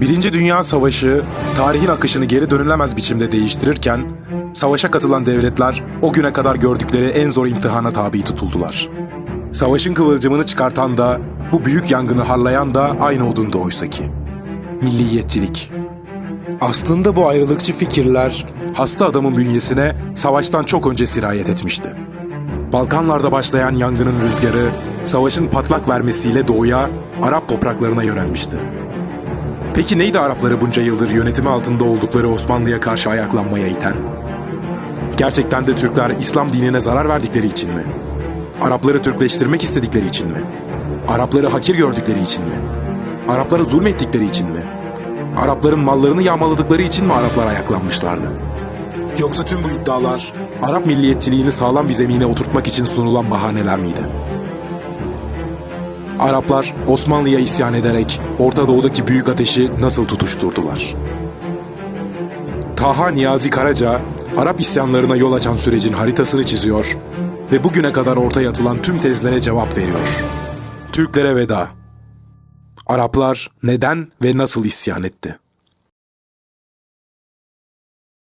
Birinci Dünya Savaşı tarihin akışını geri dönülemez biçimde değiştirirken savaşa katılan devletler o güne kadar gördükleri en zor imtihana tabi tutuldular. Savaşın kıvılcımını çıkartan da bu büyük yangını harlayan da aynı odundu oysaki. Milliyetçilik. Aslında bu ayrılıkçı fikirler hasta adamın bünyesine savaştan çok önce sirayet etmişti. Balkanlarda başlayan yangının rüzgarı savaşın patlak vermesiyle doğuya, Arap topraklarına yönelmişti. Peki neydi Arapları bunca yıldır yönetimi altında oldukları Osmanlı'ya karşı ayaklanmaya iten? Gerçekten de Türkler İslam dinine zarar verdikleri için mi? Arapları Türkleştirmek istedikleri için mi? Arapları hakir gördükleri için mi? Araplara zulmettikleri için mi? Arapların mallarını yağmaladıkları için mi Araplar ayaklanmışlardı? Yoksa tüm bu iddialar Arap milliyetçiliğini sağlam bir zemine oturtmak için sunulan bahaneler miydi? Araplar Osmanlı'ya isyan ederek Orta Doğu'daki büyük ateşi nasıl tutuşturdular? Taha Niyazi Karaca, Arap isyanlarına yol açan sürecin haritasını çiziyor ve bugüne kadar ortaya atılan tüm tezlere cevap veriyor. Türklere veda. Araplar neden ve nasıl isyan etti?